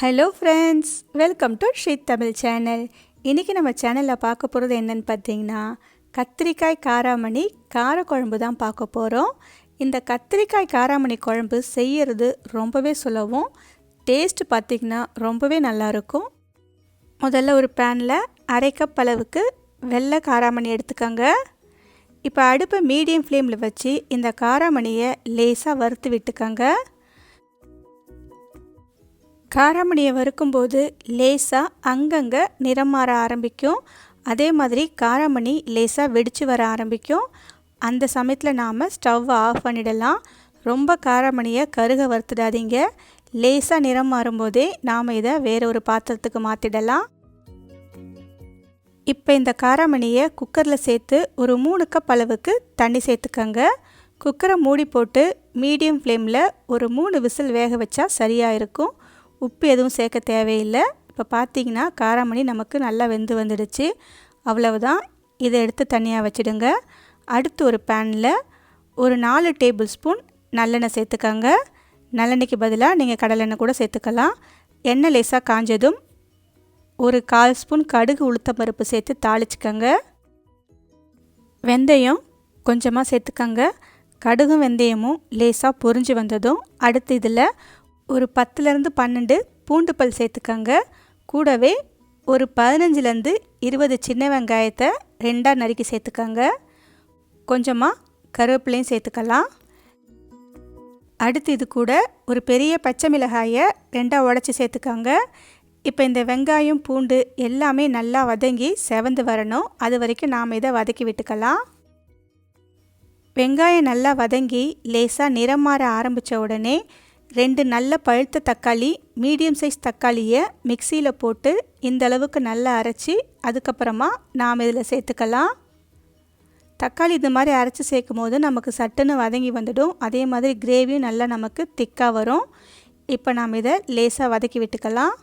Hello friends welcome to Sheeth Tamil channel இன்றைக்கி நம்ம சேனலில் பார்க்க போகிறது என்னன்னு பார்த்தீங்கன்னா கத்திரிக்காய் காராமணி காரக்குழம்பு தான் பார்க்க போகிறோம் இந்த கத்திரிக்காய் காராமணி குழம்பு செய்யறது ரொம்பவே சுலபம். டேஸ்ட் பார்த்திங்கன்னா ரொம்பவே நல்லாயிருக்கும் முதல்ல ஒரு பேனில் அரை கப் அளவுக்கு வெள்ளை காராமணி எடுத்துக்கோங்க. இப்போ அடுப்பை மீடியம் ஃப்ளேமில் வச்சு இந்த காராமணியை லேசாக வறுத்து விட்டுக்கோங்க. காராமணியை வறுக்கும்போது லேசாக அங்கங்கே நிறம் மாற ஆரம்பிக்கும். அதே மாதிரி காராமணி லேசாக வெடித்து வர ஆரம்பிக்கும். அந்த சமயத்தில் நாம் ஸ்டவ்வை ஆஃப் பண்ணிடலாம். ரொம்ப காராமணியை கருக வறுத்துடாதீங்க. லேசாக நிறம் மாறும்போதே நாம் இதை வேற ஒரு பாத்திரத்துக்கு மாற்றிடலாம் இப்போ இந்த காராமணியை குக்கரில் சேர்த்து ஒரு மூணு கப் அளவுக்கு தண்ணி சேர்த்துக்கங்க. குக்கரை மூடி போட்டு மீடியம் ஃப்ளேமில் ஒரு மூணு விசில் வேக வச்சா சரியாக இருக்கும். உப்பு எதுவும் சேர்க்க தேவையில்லை. இப்போ பார்த்தீங்கன்னா காராமணி நமக்கு நல்லா வெந்து வந்துடுச்சு. அவ்வளவுதான். இதை எடுத்து தனியாக வச்சுடுங்க. அடுத்து ஒரு பேனில் ஒரு நாலு டேபிள் ஸ்பூன் நல்லெண்ணெய் சேர்த்துக்கங்க. நல்லெண்ணெய்க்கு பதிலாக நீங்கள் கடலெண்ணெய் கூட சேர்த்துக்கலாம். எண்ணெய் லேசாக காஞ்சதும் ஒரு கால் ஸ்பூன் கடுகு உளுத்த பருப்பு சேர்த்து தாளிச்சுக்கோங்க. வெந்தயம் கொஞ்சமாக சேர்த்துக்கங்க. கடுகும் வெந்தயமும் லேசாக பொரிஞ்சு வந்ததும் அடுத்து இதில் ஒரு பத்துலேருந்து பன்னெண்டு பூண்டு பல் சேர்த்துக்கங்க. கூடவே ஒரு பதினஞ்சுலேருந்து இருபது சின்ன வெங்காயத்தை ரெண்டாக நறுக்கி சேர்த்துக்கங்க. கொஞ்சமாக கருவேப்பிலையும் சேர்த்துக்கலாம். அடுத்து இது கூட ஒரு பெரிய பச்சை மிளகாயை ரெண்டாக உடச்சி சேர்த்துக்கங்க. இப்போ இந்த வெங்காயம் பூண்டு எல்லாமே நல்லா வதங்கி செவந்து வரணும். அது வரைக்கும் நாம் இதை வதக்கி விட்டுக்கலாம். வெங்காயம் நல்லா வதங்கி லேசாக நிறம் மாற ஆரம்பித்த உடனே ரெண்டு நல்ல பழுத்த தக்காளி மீடியம் சைஸ் தக்காளியை மிக்சியில் போட்டு இந்த அளவுக்கு நல்லா அரைச்சி அதுக்கப்புறமா நாம் இதில் சேர்த்துக்கலாம். தக்காளி இது மாதிரி அரைச்சி சேர்க்கும் போது நமக்கு சட்டுன்னு வதங்கி வந்துடும். அதே மாதிரி கிரேவியும் நல்லா நமக்கு திக்காக வரும். இப்போ நாம் இதை லேசாக வதக்கி விட்டுக்கலாம்.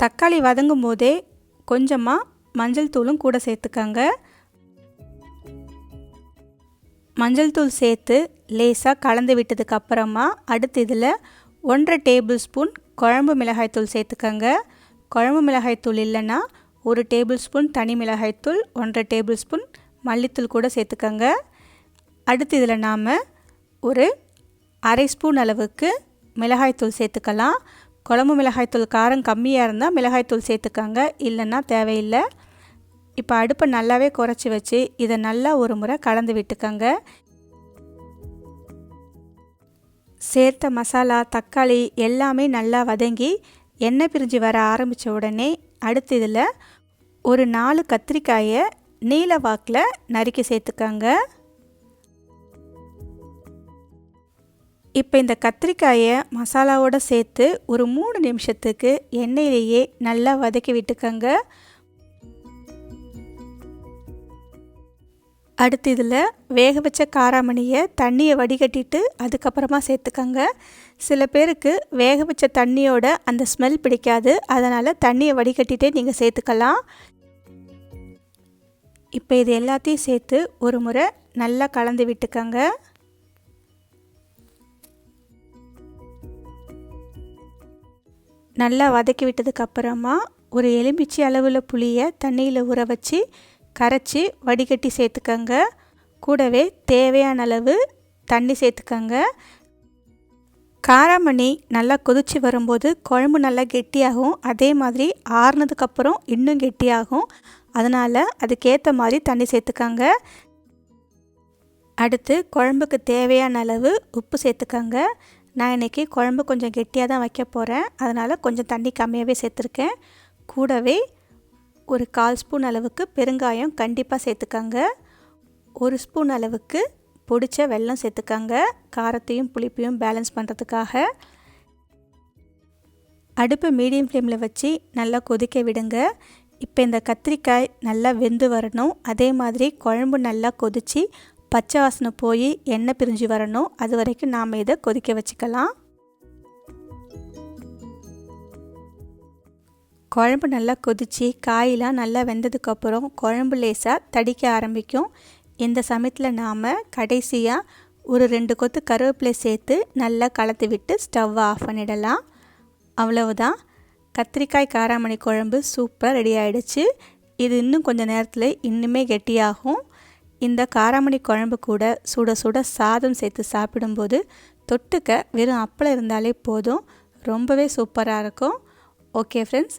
தக்காளி வதங்கும் போதே கொஞ்சமாக மஞ்சள் தூளும் கூட சேர்த்துக்கங்க. மஞ்சள் தூள் சேர்த்து லேசாக கலந்து விட்டதுக்கு அப்புறமா அடுத்து இதில் ஒன்றரை டேபிள் ஸ்பூன் குழம்பு மிளகாய்த்தூள் சேர்த்துக்கங்க. குழம்பு மிளகாய்த்தூள் இல்லைன்னா ஒரு டேபிள் ஸ்பூன் தனி மிளகாய்த்தூள் ஒன்றரை டேபிள் ஸ்பூன் மல்லித்தூள் கூட சேர்த்துக்கங்க. அடுத்து இதில் நாம் ஒரு அரை ஸ்பூன் அளவுக்கு மிளகாய்த்தூள் சேர்த்துக்கலாம். குழம்பு மிளகாய்த்தூள் காரம் கம்மியாக இருந்தால் மிளகாய்த்தூள் சேர்த்துக்கங்க. இல்லைன்னா தேவையில்லை. இப்போ அடுப்பை நல்லாவே குறைச்சி வச்சு இதை நல்லா ஒரு முறை கலந்து விட்டுக்கங்க. சேர்த்த மசாலா தக்காளி எல்லாமே நல்லா வதங்கி எண்ணெய் பிரிஞ்சு வர ஆரம்பித்த உடனே அடுத்து இதில் ஒரு நாலு கத்திரிக்காயை நீல வாக்கில் நறுக்கி சேர்த்துக்கங்க. இப்போ இந்த கத்திரிக்காயை மசாலாவோடு சேர்த்து ஒரு மூணு நிமிஷத்துக்கு எண்ணெயிலேயே நல்லா வதக்கி விட்டுக்கங்க. அடுத்து இதில் வேக வச்ச காராமணியை தண்ணியை வடிகட்டிட்டு அதுக்கப்புறமா சேர்த்துக்கங்க. சில பேருக்கு வேக வச்ச தண்ணியோட அந்த ஸ்மெல் பிடிக்காது அதனால் தண்ணியை வடிகட்டிட்டே நீங்கள் சேர்த்துக்கலாம். இப்போ இது எல்லாத்தையும் சேர்த்து ஒரு முறை நல்லா கலந்து விட்டுக்கங்க. நல்லா வதக்கி விட்டதுக்கப்புறமா ஒரு எலுமிச்சி அளவில் புளியை தண்ணியில் ஊற வச்சு கரைச்சி வடிகட்டி சேர்த்துக்கங்க. கூடவே தேவையான அளவு தண்ணி சேர்த்துக்கங்க. காராமணி நல்லா கொதித்து வரும்போது குழம்பு நல்லா கெட்டியாகும். அதே மாதிரி ஆறுனதுக்கப்புறம் இன்னும் கெட்டியாகும். அதனால் அதுக்கேற்ற மாதிரி தண்ணி சேர்த்துக்கங்க. அடுத்து குழம்புக்கு தேவையான அளவு உப்பு சேர்த்துக்கங்க. நான் இன்றைக்கி குழம்பு கொஞ்சம் கெட்டியாக தான் வைக்க போகிறேன் அதனால் கொஞ்சம் தண்ணி கம்மியாகவே சேர்த்துருக்கேன். கூடவே ஒரு கால் ஸ்பூன் அளவுக்கு பெருங்காயம் கண்டிப்பாக சேர்த்துக்கங்க. ஒரு ஸ்பூன் அளவுக்கு பொடிச்ச வெல்லம் சேர்த்துக்கங்க. காரத்தையும் புளிப்பையும் பேலன்ஸ் பண்ணுறதுக்காக அடுப்பு மீடியம் ஃப்ளேமில் வச்சு நல்லா கொதிக்க விடுங்க. இப்போ இந்த கத்திரிக்காய் நல்லா வெந்து வரணும். அதே மாதிரி குழம்பு நல்லா கொதித்து பச்சை வாசனை போய் எண்ணெய் பிரிஞ்சு வரணும். அது வரைக்கும் நாம் இதை கொதிக்க வச்சுக்கலாம். குழம்பு நல்லா கொதித்து காயெலாம் நல்லா வெந்ததுக்கப்புறம் குழம்பு லேசாக தடிக்க ஆரம்பிக்கும். இந்த சமயத்தில் நாம் கடைசியாக ஒரு ரெண்டு கொத்து கருவேப்பிலை சேர்த்து நல்லா கலத்து விட்டு ஸ்டவ்வை ஆஃப் பண்ணிடலாம். அவ்வளவுதான். கத்திரிக்காய் காராமணி குழம்பு சூப்பராக ரெடி ஆகிடுச்சு இது இன்னும் கொஞ்சம் நேரத்தில் இன்னுமே கெட்டியாகும். இந்த காராமணி குழம்பு கூட சுட சுட சாதம் சேர்த்து சாப்பிடும்போது தொட்டுக்க வெறும் அப்பளம் இருந்தாலே போதும். ரொம்பவே சூப்பராக இருக்கும். Okay friends